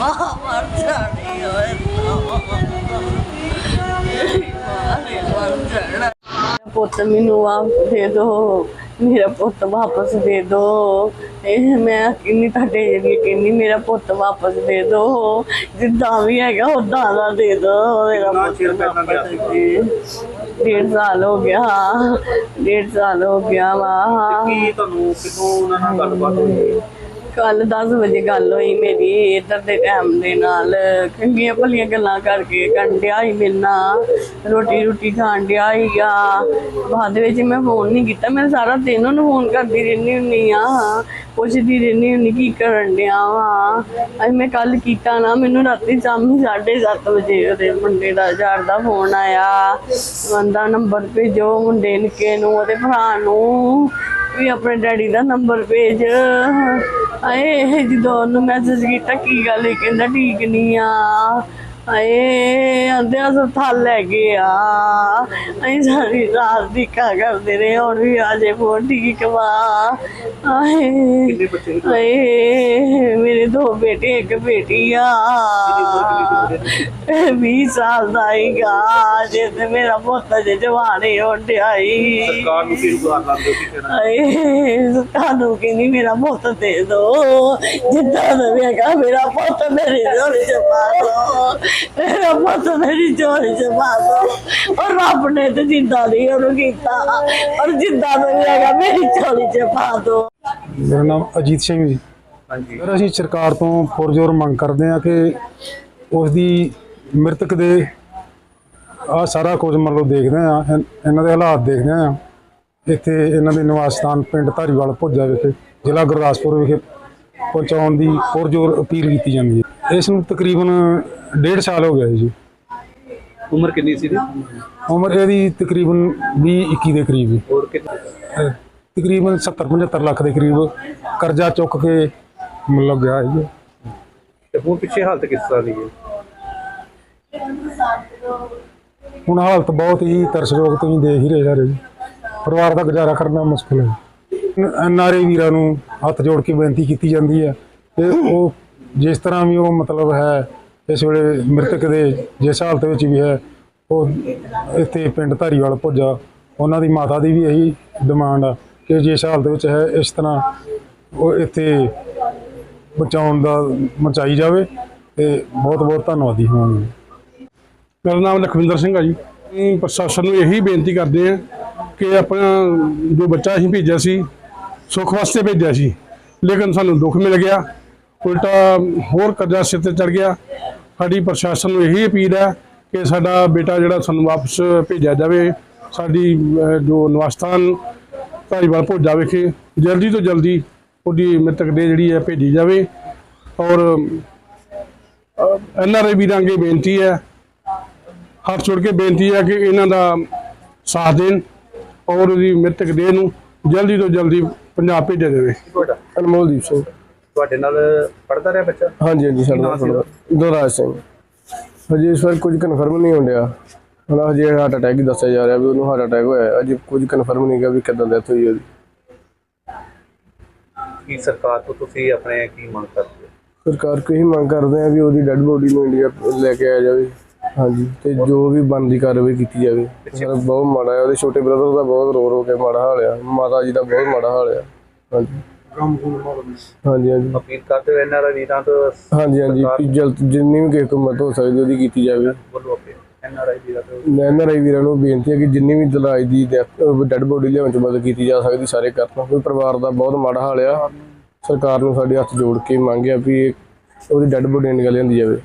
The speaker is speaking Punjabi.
ਮਾਂ ਮਰ ਜਾਣੀ ਓਏ ਮੇਰੀ ਮਾਂ ਨੇ ਮਰ ਜਾਣਾ ਪੁੱਤ ਮੈਨੂੰ ਵਾਪਸ ਦੇ ਦੋ ਮੇਰਾ ਪੁੱਤ ਵਾਪਸ ਦੇ ਦੋ। ਇਹ ਮੈਂ ਕਿੰਨੀ ਤੁਹਾਡੇ ਜਿਹੜੀ ਕਿੰਨੀ ਮੇਰਾ ਪੁੱਤ ਵਾਪਸ ਦੇ ਦੋ। ਜਿੱਦਾਂ ਵੀ ਹੈਗਾ ਉਦਾਂ ਦਾ ਦੇ ਦੋ। ਮੇਰਾ ਪੁੱਤ ਵਾਪਸ ਦੇ ਡੇਢ ਸਾਲ ਹੋ ਗਿਆ। ਡੇਢ ਸਾਲ ਹੋ ਗਿਆ ਵਾ। ਕੀ ਤੁਹਾਨੂੰ ਕਿਦੋਂ ਉਹਨਾਂ ਨਾਲ ਗੱਲਬਾਤ ਹੋਈ? ਕੱਲ 10 ਵਜੇ ਗੱਲ ਹੋਈ ਮੇਰੀ ਇੱਧਰ ਦੇ ਟਾਈਮ ਦੇ ਨਾਲ। ਚੰਗੀਆਂ ਭਲੀਆਂ ਗੱਲਾਂ ਕਰਕੇ ਕੰਡਿਆ ਹੀ ਮਿਲਣਾ ਰੋਟੀ ਰੋਟੀ ਖਾਣ ਡਿਆ ਹੀ ਆ ਬਾਅਦ ਵਿੱਚ ਮੈਂ ਫੋਨ ਨਹੀਂ ਕੀਤਾ। ਮੈਂ ਸਾਰਾ ਦਿਨ ਉਹਨੂੰ ਫੋਨ ਕਰਦੀ ਰਹਿੰਦੀ ਹੁੰਨੀ ਆ। ਪੁੱਛਦੀ ਰਹਿੰਦੀ ਹੁੰਨੀ ਕੀ ਕਰਨ ਡਿਆ ਵਾ। ਅੱਜ ਮੈਂ ਕੱਲ ਕੀਤਾ ਨਾ, ਮੈਨੂੰ ਰਾਤੀ ਸ਼ਾਮੀ 7:30 ਵਜੇ ਉਹਦੇ ਮੁੰਡੇ ਦਾ, ਯਾਰ ਦਾ ਫੋਨ ਆਇਆ। ਬੰਦਾ ਨੰਬਰ ਭੇਜੋ ਮੁੰਡੇ ਨਿੱਕੇ ਨੂੰ, ਉਹਦੇ ਭਰਾ ਨੂੰ। ਵੀ ਆਪਣੇ ਡੈਡੀ ਦਾ ਨੰਬਰ ਭੇਜ। ਆਏ ਇਹ ਜਦੋਂ ਉਹਨੂੰ ਮੈਸੇਜ ਕੀਤਾ, ਕੀ ਗੱਲ ਇਹ ਕਹਿੰਦਾ, ਠੀਕ ਨਹੀਂ ਆ। ਆਏ ਆਂਦੇ ਹਸਪਤਾਲ ਲੈ ਗਏ ਆ। ਅਸੀਂ ਸਾਰੀ ਰਾਤ ਦੀ ਕਾ ਕਰਦੇ ਰਹੇ ਹੁਣ ਵੀ ਆ ਜੇ ਫੋਨ ਠੀਕ ਵਾ ਆਏ ਸੀ? ਆਏ ਮੇਰੇ ਦੋ ਬੇਟੇ ਇੱਕ ਬੇਟੀ ਆ। 20 ਸਾਲ ਦਾ ਹੀਗਾ ਜੇ ਤੇ ਮੇਰਾ ਪੁੱਤ ਜੇ ਜਵਾਨੇ ਹੋਣ ਡਿਆਈ। ਸਰਕਾਰ ਨੂੰ ਕੀ ਗੁਜ਼ਾਰ ਲਾਉਂਦੇ ਕੀ ਕਹਿਣਾ? ਆਏ ਤੁਹਾਨੂੰ ਕਹਿੰਦੀ ਮੇਰਾ ਪੁੱਤ ਦੇ ਦੋ। ਜਿੱਦਾਂ ਦਾ ਵੀ ਹੈਗਾ ਮੇਰਾ ਪੁੱਤ ਮੇਰੀ ਝੋਲੀ ਚ ਪਾ ਦੋ। ਮੇਰਾ ਪੁੱਤ ਮੇਰੀ ਝੋਲੀ ਚ ਪਾ ਦੋ। ਔਰ ਰੱਬ ਨੇ ਤੇ ਜਿੱਦਾਂ ਦੀ ਉਹਨੂੰ ਕੀਤਾ। ਔਰ ਜਿੱਦਾਂ ਵੀ ਹੈਗਾ ਮੇਰੀ ਝੋਲੀ ਚ ਪਾ ਦੋ। ਮੇਰਾ ਨਾਮ ਅਜੀਤ ਸਿੰਘ ਜੀ। ਹਾਂਜੀ। ਸਰ ਅਸੀਂ ਸਰਕਾਰ ਤੋਂ ਪੁਰਜ਼ੋਰ ਮੰਗ ਕਰਦੇ ਹਾਂ ਕਿ ਉਸ ਦੀ ਮ੍ਰਿਤਕ ਦੇ ਆ ਸਾਰਾ ਕੁਝ ਮਤਲਬ ਦੇਖਦੇ ਹਾਂ ਇਨ- ਇਹਨਾਂ ਦੇ ਹਾਲਾਤ ਦੇਖਦੇ ਹਾਂ। ਇੱਥੇ ਇਹਨਾਂ ਦੇ ਨਿਵਾਸ ਸਥਾਨ ਪਿੰਡ ਧਾਰੀਵਾਲ ਭੁੱਜਾ ਵਿਖੇ ਜ਼ਿਲ੍ਹਾ ਗੁਰਦਾਸਪੁਰ ਵਿਖੇ ਪਹੁੰਚਾਉਣ ਦੀ ਪੁਰਜ਼ੋਰ ਅਪੀਲ ਕੀਤੀ ਜਾਂਦੀ ਹੈ। ਇਸ ਨੂੰ ਤਕਰੀਬਨ ਡੇਢ ਸਾਲ ਹੋ ਗਿਆ ਜੀ। ਉਮਰ ਕਿੰਨੀ ਸੀ ਦੀ ਉਮਰ ਇਹਦੀ ਤਕਰੀਬਨ 20 21 ਦੇ ਕਰੀਬ। ਹੈ ਹੋਰ ਕਿੰਨੇ? ਅਹ ਤਕਰੀਬਨ 70 75 ਲੱਖ ਦੇ ਕਰੀਬ ਕਰਜ਼ਾ ਚੁੱਕ ਕੇ ਮਤਲਬ ਗਿਆ ਹੈ ਜੀ। ਤੇ ਹੁਣ ਪਿੱਛੇ ਹਾਲਤ ਕਿਸ ਤਰ੍ਹਾਂ ਦੀ ਹੈ? ਹੁਣ ਹਾਲਤ ਬਹੁਤ ਹੀ ਤਰਸਯੋਗ ਤੁਸੀਂ ਦੇਖ ਹੀ ਰਹੇ ਸਾਰੇ ਜੀ। ਪਰਿਵਾਰ ਦਾ ਗੁਜ਼ਾਰਾ ਕਰਨਾ ਮੁਸ਼ਕਲ ਹੈ। ਐਨਆਰਏ ਵੀਰਾਂ ਨੂੰ ਹੱਥ ਜੋੜ ਕੇ ਬੇਨਤੀ ਕੀਤੀ ਜਾਂਦੀ ਹੈ ਕਿ ਉਹ ਜਿਸ ਤਰ੍ਹਾਂ ਵੀ ਉਹ ਮਤਲਬ ਹੈ, ਇਸ ਵੇਲੇ ਮ੍ਰਿਤਕ ਦੇ ਜਿਸ ਹਾਲਤ ਵਿੱਚ ਵੀ ਹੈ, ਉਹ ਇੱਥੇ ਪਿੰਡ ਧਾਰੀਵਾਲ ਪੁੱਜਾ ਉਹਨਾਂ ਦੀ ਮਾਤਾ ਦੀ ਵੀ ਇਹੀ ਡਿਮਾਂਡ ਆ ਕਿ ਜਿਸ ਹਾਲਤ ਵਿੱਚ ਹੈ, ਇਸ ਤਰ੍ਹਾਂ ਉਹ ਇੱਥੇ ਬਚਾਉਣ ਦਾ ਮਚਾਈ ਜਾਵੇ ਤੇ ਬਹੁਤ ਬਹੁਤ ਧੰਨਵਾਦੀ ਹੋਵਾਂਗੇ। ਮੇਰਾ ਨਾਮ ਲਖਵਿੰਦਰ ਸਿੰਘ ਆ ਜੀ। ਅਸੀਂ ਪ੍ਰਸ਼ਾਸਨ ਨੂੰ ਇਹੀ ਬੇਨਤੀ ਕਰਦੇ ਹਾਂ ਕਿ ਆਪਣਾ ਜੋ ਬੱਚਾ ਅਸੀਂ ਭੇਜਿਆ ਸੀ, ਸੁੱਖ ਵਾਸਤੇ ਭੇਜਿਆ ਸੀ, ਲੇਕਿਨ ਸਾਨੂੰ ਦੁੱਖ ਮਿਲ ਗਿਆ। ਉਲਟਾ ਹੋਰ ਕਰਜ਼ਾ ਸਿਰ ਤੇ ਚੜ ਗਿਆ। ਸਾਡੀ ਪ੍ਰਸ਼ਾਸਨ ਨੂੰ ਇਹੀ ਅਪੀਲ ਹੈ ਕਿ ਸਾਡਾ ਬੇਟਾ ਜਿਹੜਾ ਸਾਨੂੰ ਵਾਪਸ ਭੇਜਿਆ ਜਾਵੇ, ਸਾਡੀ ਜੋ ਨਿਵਾਸਥਾਨ ਧਾਰੀਵਾਲ ਭੋਜਾ ਵਿਖੇ ਜਲਦੀ ਤੋਂ ਜਲਦੀ ਉਹਦੀ ਮ੍ਰਿਤਕ ਦੇ ਜਿਹੜੀ ਹੈ ਭੇਜੀ ਜਾਵੇ। ਔਰ ਐਨ ਆਰ ਆਈ ਵੀਰਾਂ ਅੱਗੇ ਬੇਨਤੀ ਹੈ, ਹੱਥ ਜੋੜ ਕੇ ਬੇਨਤੀ ਹੈ ਕਿ ਇਹਨਾਂ ਦਾ ਸਾਥ ਦੇਣ ਔਰ ਉਹਦੀ ਮ੍ਰਿਤਕ ਦੇਹ ਨੂੰ ਜਲਦੀ ਤੋਂ ਜਲਦੀ ਪੰਜਾਬ ਭੇਜਿਆ ਜਾਵੇ। ਅਨਮੋਲਦੀਪ ਸਿੰਘ। ਤੁਹਾਡੇ ਨਾਲ ਪੜਦਾ ਰਿਹਾ ਬੱਚਾ? ਹਾਂਜੀ ਹਾਂਜੀ ਸਾਡਾ? ਦੁਰਾਜ ਸਿੰਘ। ਹਜੇ ਇਸ ਵਾਰ ਕੁਝ ਕਨਫਰਮ ਨਹੀਂ ਹੁੰਦਿਆ ਹੁਣ ਹਜੇ ਹਾਰਟ ਅਟੈਕ ਹੀ ਦੱਸਿਆ ਜਾ ਰਿਹਾ ਵੀ ਉਹਨੂੰ ਹਾਰਟ ਅਟੈਕ ਹੋਇਆ। ਹੈ। ਅਜੇ ਕੁਝ ਕਨਫਰਮ ਨਹੀਂ ਗਾ ਵੀ ਕਿੱਦਾਂ ਡੈਥ ਹੋਈ ਉਹਦੀ। ਕੀ ਸਰਕਾਰ ਤੋਂ ਤੁਸੀਂ ਆਪਣੇ ਕੀ ਮੰਗ ਕਰਦੇ ਹੋ? ਸਰਕਾਰ ਇਹੀ ਮੰਗ ਕਰਦੇ ਆ ਵੀ ਉਹਦੀ ਡੈੱਡ ਬੋਡੀ ਨੂੰ ਇੰਡੀਆ ਲੈ ਕੇ ਆਇਆ ਜਾਵੇ। ਹਾਂਜੀ ਤੇ ਜੋ ਵੀ ਬਣਦੀ ਕਾਰਵਾਈ ਕੀਤੀ ਜਾਵੇ। ਸਰ ਬਹੁਤ ਮਾੜਾ ਹੈ। ਉਹਦੇ ਛੋਟੇ ਬ੍ਰਦਰ ਦਾ ਬਹੁਤ ਰੋ ਰੋ ਕੇ ਮਾੜਾ ਹਾਲ ਆ। ਮਾਤਾ ਜੀ ਦਾ ਬਹੁਤ ਮਾੜਾ ਹਾਲ ਆ। ਹਾਂਜੀ। ਹਾਂਜੀ ਹਾਂਜੀ। ਅਪੀਲ ਕਰਦੇ ਹੋ ਇਹਨਾਂ ਦਾ ਵੀਰਾਂ ਤੋਂ? ਹਾਂਜੀ ਹਾਂਜੀ ਵੀ ਜਲਦ ਜਿੰਨੀ ਵੀ ਕਿਸੇ ਤੋਂ ਮਦਦ ਹੋ ਸਕਦੀ ਉਹਦੀ ਕੀਤੀ ਜਾਵੇ। ਬੋਲੋ ਅਪੀਲ ਐਨਆਰਆਈ ਵੀਰਾਂ ਤੋਂ। ਐਨਆਰਆਈ ਵੀਰਾਂ ਨੂੰ ਬੇਨਤੀ ਹੈ ਕਿ ਜਿੰਨੀ ਵੀ ਦਲਾਈ ਦੀ ਡੈੱਡ ਬੋਡੀ ਲਿਆਉਣ ਚ ਮਦਦ ਕੀਤੀ ਜਾ ਸਕਦੀ ਸਾਰੇ ਕਰਨ। ਕੋਈ ਪਰਿਵਾਰ ਦਾ ਬਹੁਤ ਮਾੜਾ ਹਾਲ ਆ। ਸਰਕਾਰ ਨੂੰ ਸਾਡੇ ਹੱਥ ਜੋੜ ਕੇ ਮੰਗਿਆ ਵੀ ਉਹਦੀ ਡੈੱਡ ਬੋਡੀ ਨਿਕਲ ਜਾਂਦੀ ਜਾਵੇ।